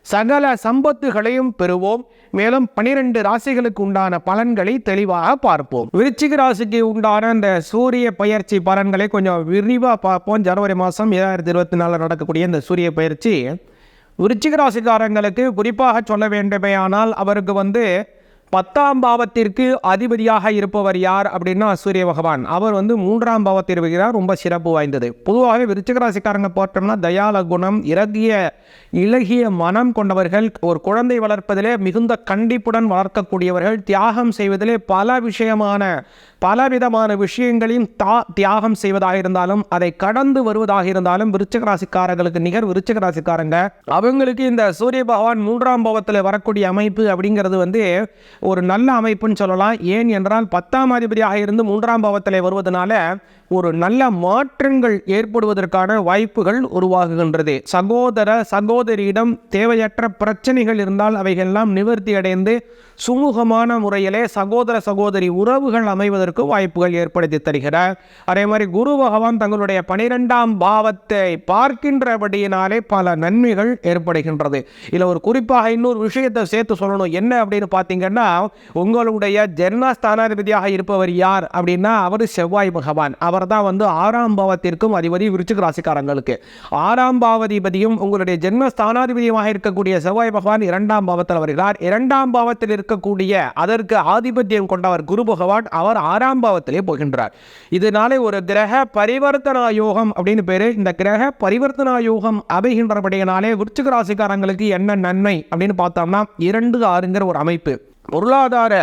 சகல சம்பத்துகளையும் பெறுவோம். மேலும் பனிரெண்டு ராசிகளுக்கு உண்டான பலன்களை தெளிவாக பார்ப்போம். விருச்சிக ராசிக்கு உண்டான இந்த சூரிய பயிற்சி பலன்களை கொஞ்சம் விரிவாக பார்ப்போம். ஜனவரி மாதம் ஏழாயிரத்தி இருபத்தி நாலில் நடக்கக்கூடிய இந்த சூரிய பயிற்சி. விருச்சிக ராசிக்காரங்களுக்கு குறிப்பாக சொல்ல வேண்டுமையானால் அவருக்கு வந்து பத்தாம் பாவத்திற்கு அதிபதியாக இருப்பவர் யார் அப்படின்னா சூரிய பகவான். அவர் வந்து மூன்றாம் பாவத்தில் இருக்கிறார் ரொம்ப சிறப்பு வாய்ந்தது. பொதுவாகவே விருச்சிக ராசிக்காரங்க போட்டோம்னா தயால குணம் இறகிய இலகிய மனம் கொண்டவர்கள் ஒரு குழந்தை வளர்ப்பதிலே மிகுந்த கண்டிப்புடன் வளர்க்கக்கூடியவர்கள் தியாகம் செய்வதிலே பல விஷயமான பலவிதமான விஷயங்களையும் தா தியாகம் செய்வதாக இருந்தாலும் அதை கடந்து வருவதாக இருந்தாலும் விருச்சிக ராசிக்காரர்களுக்கு நிகர் விருச்சிக ராசிக்காரங்க. அவங்களுக்கு இந்த சூரிய பகவான் மூன்றாம் பாவத்தில் வரக்கூடிய அமைப்பு அப்படிங்கிறது வந்து ஒரு நல்ல அமைப்புன்னு சொல்லலாம். ஏன் என்றால் பத்தாம் அதிபதியாக இருந்து மூன்றாம் பாவத்தில் வருவதனால ஒரு நல்ல மாற்றங்கள் ஏற்படுவதற்கான வாய்ப்புகள் உருவாகுகின்றது. சகோதர சகோதரியிடம் தேவையற்ற பிரச்சனைகள் இருந்தால் அவைகளெல்லாம் நிவர்த்தி அடைந்து சுமூகமான முறையிலே சகோதர சகோதரி உறவுகள் அமைவதற்கு வாய்ப்புகள் ஏற்படுத்தி தருகிறார். அதே மாதிரி குரு பகவான் தங்களுடைய பனிரெண்டாம் பாவத்தை பார்க்கின்றபடியினாலே பல நன்மைகள் ஏற்படுகின்றது. இதில் ஒரு குறிப்பாக இன்னொரு விஷயத்தை சேர்த்து சொல்லணும். என்ன அப்படின்னு பார்த்தீங்கன்னா உங்களுடைய ஜென்மஸ்தானாதிபதியாக இருப்பவர் யார் அப்படின்னா அவர் செவ்வாய் பகவான். அவர் தான் வந்து ஆறாம் பாவத்திற்கும் அதிபதி விருச்சிக ராசிக்காரங்களுக்கு. ஆறாம் பாவதிபதியும் உங்களுடைய ஜென்மஸ்தானாதிபதியுமாக இருக்கக்கூடிய செவ்வாய் பகவான் இரண்டாம் பாவத்தில் வருகிறார். இரண்டாம் பாவத்தில் இருக்கக்கூடிய அதற்கு ஆதிபத்தியம் கொண்டவர் குரு பகவான் அவர் ஆறாம் பாவத்திலே போகின்றார். இதனாலே ஒரு கிரக பரிவர்த்தனா யோகம் அப்படின்னு பேர். இந்த கிரக பரிவர்த்தனா யோகம் அமைகின்றபடியினாலே விருச்சிக ராசிக்காரங்களுக்கு என்ன நன்மை அப்படின்னு பார்த்தோம்னா இரண்டு ஆறுங்கிற ஒரு அமைப்பு. பொருளாதார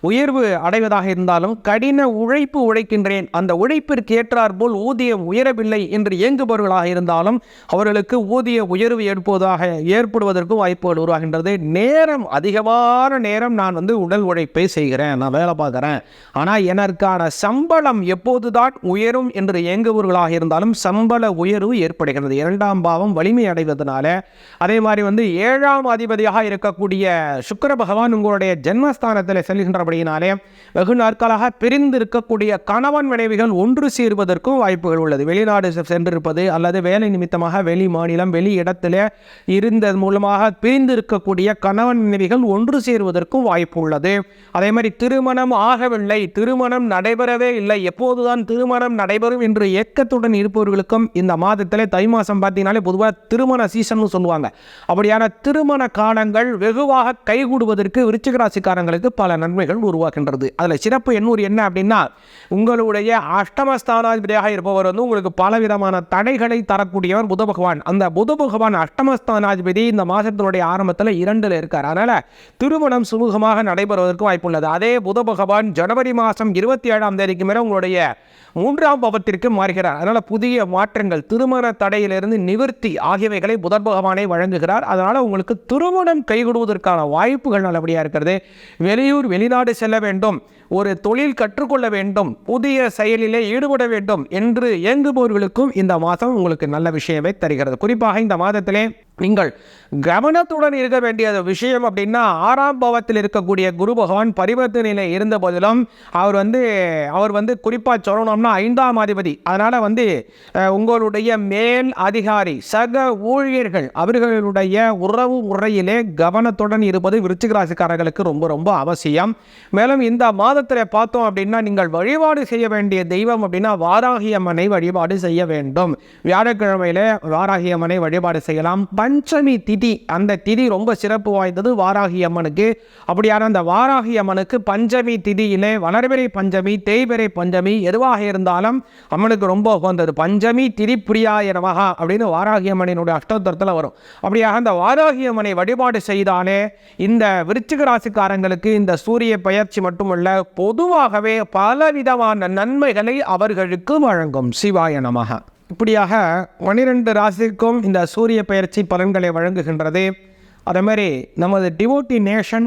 உயர்வு அடைவதாக இருந்தாலும் கடின உழைப்பு உழைக்கின்றேன். அந்த உழைப்பிற்கு ஏற்றாற்போல் ஊதியம் உயரவில்லை என்று இயங்குபவர்களாக இருந்தாலும் அவர்களுக்கு ஊதிய உயர்வு ஏற்பதாக ஏற்படுவதற்கும் வாய்ப்புகள் உருவாகின்றது. நேரம் அதிகமான நேரம் நான் வந்து உடல் உழைப்பை செய்கிறேன். நான் வேலை பார்க்குறேன். ஆனால் எனக்கான சம்பளம் எப்போதுதான் உயரும் என்று இயங்குபவர்களாக இருந்தாலும் சம்பள உயர்வு ஏற்படுகிறது இரண்டாம் பாவம் வலிமை அடைவதனால. அதே மாதிரி வந்து ஏழாம் அதிபதியாக இருக்கக்கூடிய சுக்கர பகவான் உங்களுடைய ஜென்மஸ்தானத்தில் செல்கின்றபடியினாலே வெகு நாட்களாக பிரிந்து இருக்கக்கூடிய கணவன் மனைவிகள் ஒன்று சேர்வதற்கும் வாய்ப்புகள் உள்ளது. வெளிநாடு சென்றிருப்பது அல்லது வேலை நிமித்தமாக வெளி மாநிலம் வெளி இடத்துல இருந்தது மூலமாக பிரிந்து இருக்கக்கூடிய கணவன் மனைவிகள் ஒன்று சேருவதற்கும் வாய்ப்பு உள்ளது. அதே மாதிரி திருமணம் ஆகவில்லை திருமணம் நடைபெறவே இல்லை எப்போதுதான் திருமணம் நடைபெறும் என்று ஏக்கத்துடன் இருப்பவர்களுக்கும் இந்த மாதத்தில் தை மாதம் பார்த்தீங்கன்னாலே பொதுவாக திருமண சீசன் சொல்லுவாங்க. அப்படியான திருமண காலங்கள் வெகுவாக கைகூடுவதற்கு விருச்சிகராசி ராசிக்காரங்களுக்கு பல நன்மைகள் உருவாக்கின்றது. அதில் சிறப்பு எண்ணூர் என்ன அப்படின்னா உங்களுடைய அஷ்டமஸ்தானாதிபதியாக இருப்பவர் வந்து உங்களுக்கு பலவிதமான தடைகளை தரக்கூடியவர் புத பகவான். அந்த புத பகவான் அஷ்டமஸ்தானாதிபதி இந்த மாதத்தினுடைய ஆரம்பத்தில் இரண்டில் இருக்கார். அதனால் திருமணம் சுமூகமாக நடைபெறுவதற்கு வாய்ப்புள்ளது. அதே புத பகவான் ஜனவரி மாதம் இருபத்தி ஏழாம் தேதிக்கு மேலே உங்களுடைய மூன்றாம் பவத்திற்கு மாறுகிறார். அதனால் புதிய மாற்றங்கள் திருமண தடையிலிருந்து நிவர்த்தி ஆகியவைகளை புதன் பகவானை வழங்குகிறார். அதனால் உங்களுக்கு திருமணம் கைகூடுவதற்கான வாய்ப்புகள் நல்லபடியாக இருக்கிறது. வெளியூர் வெளிநாடு செல்ல வேண்டும். ஒரு தொழில் கற்றுக்கொள்ள வேண்டும் புதிய செயலிலே ஈடுபட வேண்டும் என்று இயங்குபவர்களுக்கும் இந்த மாதம் உங்களுக்கு நல்ல விஷயமே தருகிறது. குறிப்பாக இந்த மாதத்திலே நீங்கள் கவனத்துடன் இருக்க வேண்டிய விஷயம் அப்படின்னா ஆறாம் பாவத்தில் இருக்கக்கூடிய குரு பகவான் பரிவர்த்தனையில் இருந்த போதிலும் அவர் வந்து அவர் வந்து குறிப்பாக சொல்லணும்னா ஐந்தாம் அதிபதி. அதனால் வந்து உங்களுடைய மேல் அதிகாரி சக ஊழியர்கள் அவர்களுடைய உறவு முறையிலே கவனத்துடன் இருப்பது விருச்சிகராசிக்காரர்களுக்கு ரொம்ப ரொம்ப அவசியம். மேலும் இந்த மாதத்தில் பார்த்தோம் அப்படின்னா நீங்கள் வழிபாடு செய்ய வேண்டிய தெய்வம் அப்படின்னா வாராகி அம்மனை வழிபாடு செய்ய வேண்டும். வியாழக்கிழமையில வாராகி அம்மனை வழிபாடு செய்யலாம். பஞ்சமி திதி அந்த திதி ரொம்ப சிறப்பு வாய்ந்தது வாராகி அம்மனுக்கு. அப்படியான அந்த வாராகி அம்மனுக்கு பஞ்சமி திதியிலே வளர்பிறை பஞ்சமி தேய்பிறை பஞ்சமி எதுவாக இருந்தாலும் அம்மனுக்கு ரொம்ப உகந்தது. பஞ்சமி திதி பிரியாய நமகா அப்படின்னு வாராகி அம்மனினுடைய அஷ்டோத்தரத்தில் வரும். அப்படியாக அந்த வாராகி அம்மனை வழிபாடு செய்தாலே இந்த விருச்சிக ராசிக்காரங்களுக்கு இந்த சூரிய பயிற்சி மட்டுமல்ல பொதுவாகவே பலவிதமான நன்மைகளை அவர்களுக்கு வழங்கும். சிவாய நமக இப்படியாக பனிரெண்டு ராசிக்கும் இந்த சூரிய பயிற்சி பலன்களை வழங்குகின்றது. அதே மாதிரி நமது டிவோட்டி நேஷன்